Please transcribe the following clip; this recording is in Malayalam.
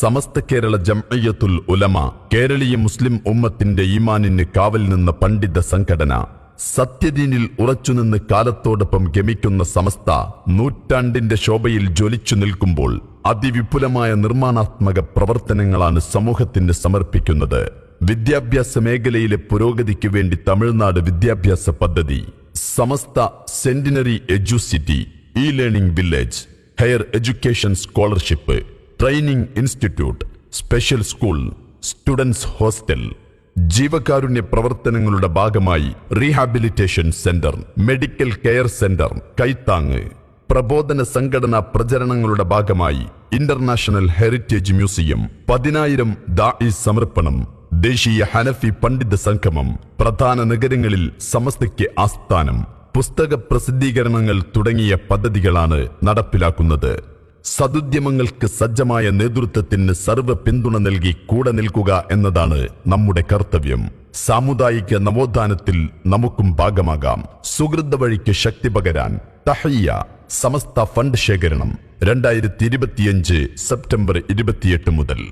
സമസ്ത കേരള ജംഅയ്യത്തുൽ ഉലമ കേരളീയ മുസ്ലിം ഉമ്മത്തിന്റെ ഈമാനിന് കാവൽ നിന്ന പണ്ഡിത സംഘടന സത്യദീനിൽ ഉറച്ചുനിന്ന് കാലത്തോടൊപ്പം ഗമിക്കുന്ന സമസ്ത നൂറ്റാണ്ടിന്റെ ശോഭയിൽ ജ്വലിച്ചു നിൽക്കുമ്പോൾ അതിവിപുലമായ നിർമ്മാണാത്മക പ്രവർത്തനങ്ങളാണ് സമൂഹത്തിന് സമർപ്പിക്കുന്നത്. വിദ്യാഭ്യാസ മേഖലയിലെ പുരോഗതിക്ക് വേണ്ടി തമിഴ്നാട് വിദ്യാഭ്യാസ പദ്ധതി Samastha centenary educity e learning village higher education scholarship training institute special school students hostel ജീവകാരുണ്യ പ്രവർത്തനങ്ങളുടെ ഭാഗമായി rehabilitation centre medical care centre കൈത്താങ് പ്രബോധന സംഘടനാ പ്രചരണങ്ങളുടെ ഭാഗമായി ഇന്റർനാഷണൽ ഹെറിറ്റേജ് മ്യൂസിയം പതിനായിരം ദാഇ സമർപ്പണം ദേശീയ ഹനഫി പണ്ഡിത സംഗമം പ്രധാന നഗരങ്ങളിൽ സമസ്തയ്ക്ക് ആസ്ഥാനം പുസ്തക പ്രസിദ്ധീകരണങ്ങൾ തുടങ്ങിയ പദ്ധതികളാണ് നടപ്പിലാക്കുന്നത്. സതുദ്യമങ്ങൾക്ക് സജ്ജമായ നേതൃത്വത്തിന് സർവ പിന്തുണ നൽകി കൂടെ നിൽക്കുക എന്നതാണ് നമ്മുടെ കർത്തവ്യം. സാമുദായിക നവോത്ഥാനത്തിൽ നമുക്കും ഭാഗമാകാം. സുഹൃത വഴിക്ക് ശക്തി പകരാൻ തഹയ്യ സമസ്ത ഫണ്ട് ശേഖരണം രണ്ടായിരത്തി ഇരുപത്തിയഞ്ച് സെപ്റ്റംബർ ഇരുപത്തിയെട്ട് മുതൽ.